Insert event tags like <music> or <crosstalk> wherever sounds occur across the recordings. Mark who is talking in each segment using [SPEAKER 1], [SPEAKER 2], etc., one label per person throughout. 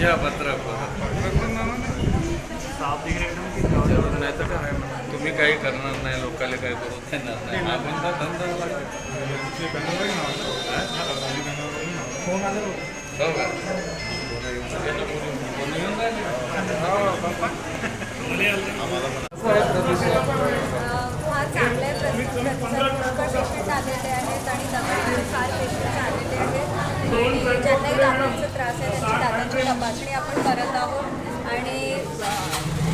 [SPEAKER 1] घ्या पत्र नाही तर काय तुम्ही काही करणार नाही लोकांना काही करू देणार नाही. तर धंदा हो?
[SPEAKER 2] फार चांगल्या प्रतिसाद पेशंट आलेले आहेत आणि दवाखान्यात फार पेशंट आलेले आहेत आणि ज्यांनाही दातांचा त्रास आहे त्यांची दातांची तपासणी आपण करत आहोत. आणि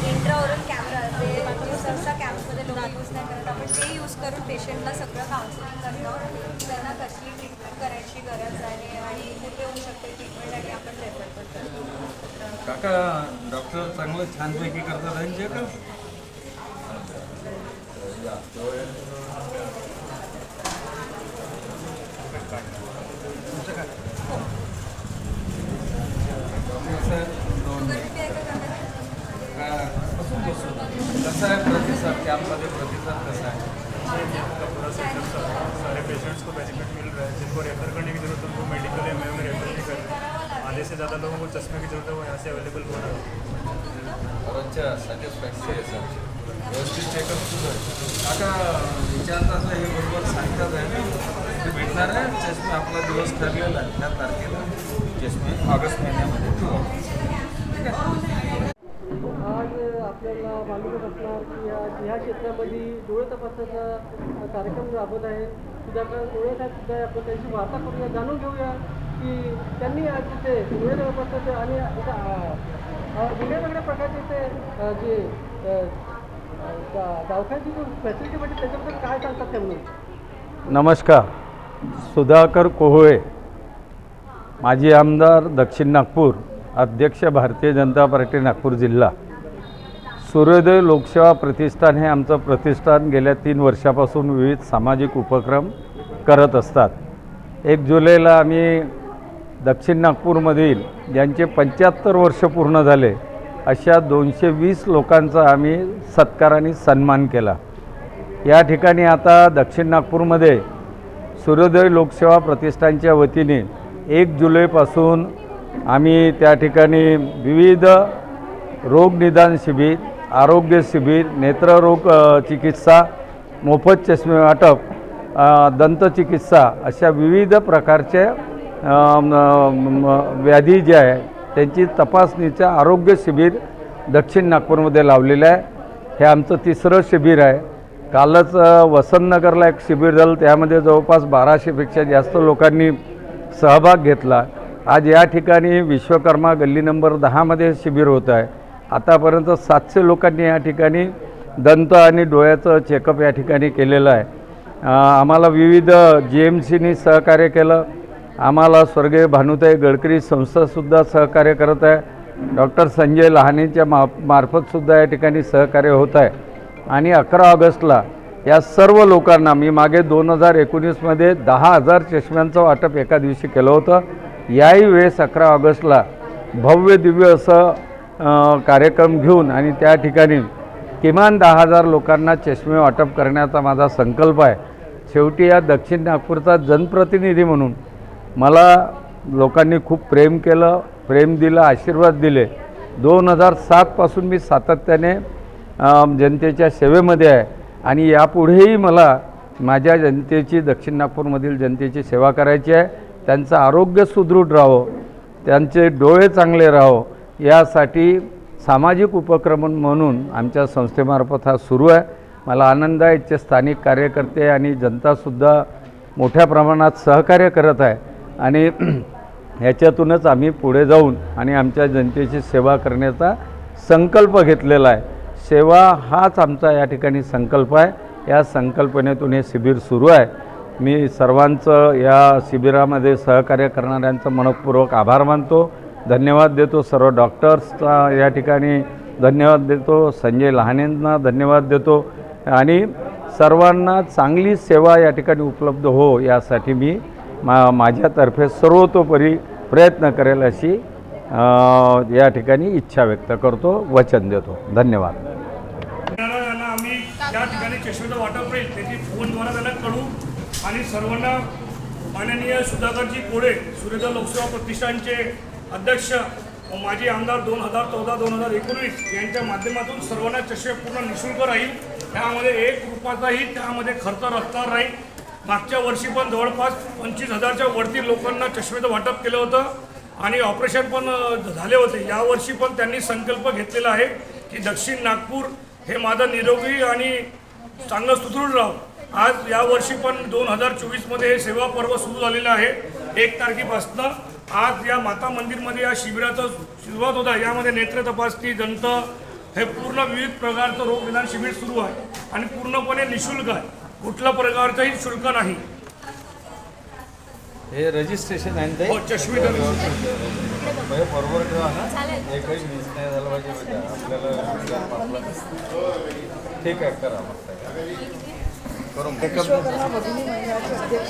[SPEAKER 2] इंट्राओरल कॅमेरा जे जे सहसा कॅम्पमध्ये लोक यूज नाही करत आपण ते यूज करून पेशंटला सगळं काउन्सिलिंग करतो त्यांना कसली ट्रीटमेंट करायची गरज आहे आणि कुठे होऊ शकते ट्रीटमेंट आणि आपण रेफर पण करतो
[SPEAKER 1] काका डॉक्टर चांगलं छानपैकी करतात त्यांचे का दोन
[SPEAKER 2] शुगर बीपी आहे का काका?
[SPEAKER 1] बसून बसून कसा आहे प्रतिसाद कॅम्पमध्ये प्रतिसाद कसा आहे?
[SPEAKER 3] सारे पेशेंट्स को बेनिफिट मिल रहा है। जिनको रेफर करने की जरूरत है उनको मेडिकल एम में रेफर नहीं कर रहे आधे से ज़्यादा लोगों को चश्मे की जरूरत है वो यहाँ से अवेलेबल हो रहा है।
[SPEAKER 1] और अच्छा सॅटिस्फॅक्टरी आहे सर. व्यवस्थित चेकअप सुरू आहे. काका विचारतात हे बरोबर सांगतात आहे ते भेटणार आहे? चष्मे आपला दिवस ठरलेला आहे त्या तारखेला. चष्मे ऑगस्ट महिन्यामध्ये. ठीक आहे.
[SPEAKER 4] आपल्याला असणार की आज ह्या क्षेत्रामध्ये डोळे तपासण्याचा कार्यक्रम राबवत आहे. सुधाकर डोळे साहेब सुद्धा आपण त्यांची वार्ता करूया जाणून घेऊया की त्यांनी आज तिथे डोळे तपासण्याचे आणि एका वेगळ्या वेगळ्या प्रकारचे ते जे दवाखान्याची जो फॅसिलिटी म्हणजे त्याच्याबद्दल काय सांगतात त्यांनी?
[SPEAKER 5] नमस्कार. सुधाकर कोहळे माजी आमदार दक्षिण नागपूर अध्यक्ष भारतीय जनता पार्टी नागपूर जिल्हा. सूर्योदय लोकसेवा प्रतिष्ठान हे आमचं प्रतिष्ठान गेल्या तीन वर्षापासून विविध सामाजिक उपक्रम करत असतात. एक जुलैला आम्ही दक्षिण नागपूरमधील ज्यांचे पंच्याहत्तर वर्ष पूर्ण झाले अशा दोनशे वीस लोकांचा आम्ही सत्काराने सन्मान केला. या ठिकाणी आता दक्षिण नागपूरमध्ये सूर्योदय लोकसेवा प्रतिष्ठानच्या वतीने एक जुलैपासून आम्ही त्या ठिकाणी विविध रोगनिदान शिबिर आरोग्य शिबिर नेत्ररोग चिकित्सा मोफत चष्मे वाटप दंतचिकित्सा अशा विविध प्रकारचे व्याधी जे आहे त्यांची तपासणीचं आरोग्य शिबिर दक्षिण नागपूरमध्ये लावलेलं आहे. हे आमचं तिसरं शिबिर आहे. कालच वसंतनगरला एक शिबिर झालं. त्यामध्ये जवळपास बाराशेपेक्षा जास्त लोकांनी सहभाग घेतला. आज या ठिकाणी विश्वकर्मा गल्ली नंबर दहामध्ये शिबिर होत आहे. आतापर्यंत सातशे लोकांनी या ठिकाणी दंत आणि डोळ्याचं चेकअप या ठिकाणी केलेलं आहे. आम्हाला विविध जी एम सीनी सहकार्य केलं. आम्हाला स्वर्गीय भानुताई गडकरी संस्थासुद्धा सहकार्य करत आहे. डॉक्टर संजय लहानेच्या मा मार्फतसुद्धा या ठिकाणी सहकार्य होत आहे. आणि अकरा ऑगस्टला या सर्व लोकांना मी मागे दोन हजार एकोणीसमध्ये दहा हजार चष्म्यांचं वाटप एका दिवशी केलं होतं. याही वेळेस अकरा ऑगस्टला भव्य दिव्य असं कार्यक्रम घेऊन आणि त्या ठिकाणी किमान दहा हजार लोकांना चष्मे वाटप करण्याचा माझा संकल्प आहे. शेवटी या दक्षिण नागपूरचा जनप्रतिनिधी म्हणून मला लोकांनी खूप प्रेम केलं प्रेम दिलं आशीर्वाद दिले. दोन हजार सातपासून मी सातत्याने जनतेच्या सेवेमध्ये आहे आणि यापुढेही मला माझ्या जनतेची दक्षिण नागपूरमधील जनतेची सेवा करायची आहे. त्यांचं आरोग्य सुदृढ राहावं त्यांचे डोळे चांगले राहो यासाठी सामाजिक उपक्रम म्हणून आमच्या संस्थेमार्फत हा सुरू आहे. मला आनंद आहे इथचे स्थानिक कार्यकर्ते आणि जनतासुद्धा मोठ्या प्रमाणात सहकार्य करत आहे. आणि <clears throat> ह्याच्यातूनच आम्ही पुढे जाऊन आणि आमच्या जनतेची सेवा करण्याचा संकल्प घेतलेला आहे. सेवा हाच आमचा या ठिकाणी संकल्प आहे. या संकल्पनेतून हे शिबिर सुरू आहे. मी सर्वांचं या शिबिरामध्ये सहकार्य करणाऱ्यांचं मनपूर्वक आभार मानतो. धन्यवाद देतो सर्व डॉक्टर्सचा या ठिकाणी. धन्यवाद देतो संजय लहानेंना धन्यवाद देतो. आणि सर्वांना चांगली सेवा या ठिकाणी उपलब्ध हो यासाठी मी मा माझ्यातर्फे सर्वतोपरी प्रयत्न करेल अशी या ठिकाणी इच्छा व्यक्त करतो वचन देतो. धन्यवाद.
[SPEAKER 3] आम्ही त्या ठिकाणी चष्मेचं वाटप राहील त्याची फोनद्वारा त्यांना कळू आणि सर्वांना माननीय सुधाकरजी कोळे सूर्योदय लोकसेवा प्रतिष्ठानचे अध्यक्ष
[SPEAKER 6] व माजी आमदार दोन हजार चौदा दोन हजार एकोणीस यांच्या माध्यमातून सर्वांना चषक पूर्ण निशुल्क राहील. त्यामध्ये एक रुपयाचाही त्यामध्ये खर्च असणार नाही. मागच्या वर्षी पण जवळपास पंचवीस हजारच्या वरती लोकांना चष्मेचं वाटप केलं होतं आणि ऑपरेशन पण झाले होते. यावर्षी पण त्यांनी संकल्प घेतलेला आहे की दक्षिण नागपूर हे माझं निरोगी आणि चांगलं सुदृढ राहो. आज यावर्षी पण दोन हजार चोवीसमध्ये हे सेवा पर्व सुरू झालेलं आहे. एक तारखेपासनं आज या माता मंदिरमध्ये या शिबिराचं सुरुवात होत यामध्ये नेत्र तपासणी दंत हे पूर्ण विविध प्रकारचं रोग निदान शिबिर सुरू आहे आणि पूर्णपणे निशुल्क आहे. कुठल्या प्रकारचंही शुल्क नाही.
[SPEAKER 5] हे रजिस्ट्रेशन आहे ना ते?
[SPEAKER 6] हो, चष्मी तर-
[SPEAKER 5] म्हणजे बरोबर ठेवा ना. एकही मिस नाही झालं पाहिजे बेटा. आपल्याला ठीक आहे करा मग.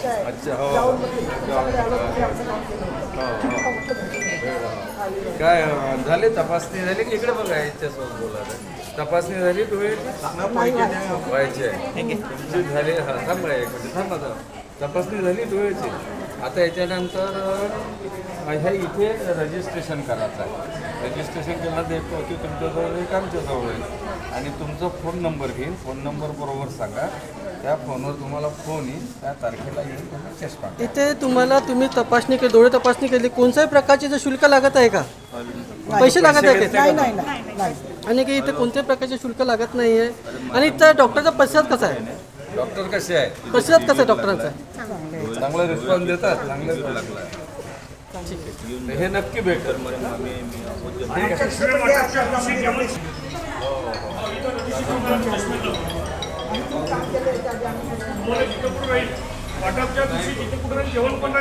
[SPEAKER 7] आहे.
[SPEAKER 5] अच्छा हो
[SPEAKER 7] जाऊनमध्ये
[SPEAKER 5] काय अं, झाली तपासणी झाली की इकडे बघा याच्यासोबत बोला तपासणी झाली डोळे व्हायची. आहे तुमची झाली हा थांबा एक मिनिट थांबा जरा. तपासणी झाली डोळ्याची आता याच्यानंतर ह्या इथे रजिस्ट्रेशन करायचं आहे. रजिस्ट्रेशन केलं देखतो की तुमच्याजवळ एक आमच्याजवळ आहे. आणि तुमचा फोन नंबर घेईन. फोन नंबर बरोबर सांगा. त्या फोनवर तुम्हाला फोन येईल. त्या तारखेला येईल तुम्ही चष्मा
[SPEAKER 4] इथे तुम्हाला तुम्ही तपासणी केली डोळे तपासणी केली कोणत्याही प्रकारचे जे शुल्क लागत आहे का? पैसे लागत आहे का
[SPEAKER 7] नाही नाही नाही नाही.
[SPEAKER 4] आणि काही इथे कोणत्याही प्रकारचे शुल्क लागत नाही आहे आणि त्या डॉक्टरचा प्रतिसाद कसा आहे?
[SPEAKER 5] डॉक्टर कसे आहे?
[SPEAKER 4] प्रतिसाद कसा आहे डॉक्टरांचा?
[SPEAKER 5] चांगला रिस्पॉन्स देतात चांगलं हे नक्की भेटेल.
[SPEAKER 6] आणि वाटपच्या दिवशी तिथे कुठं जेवण पण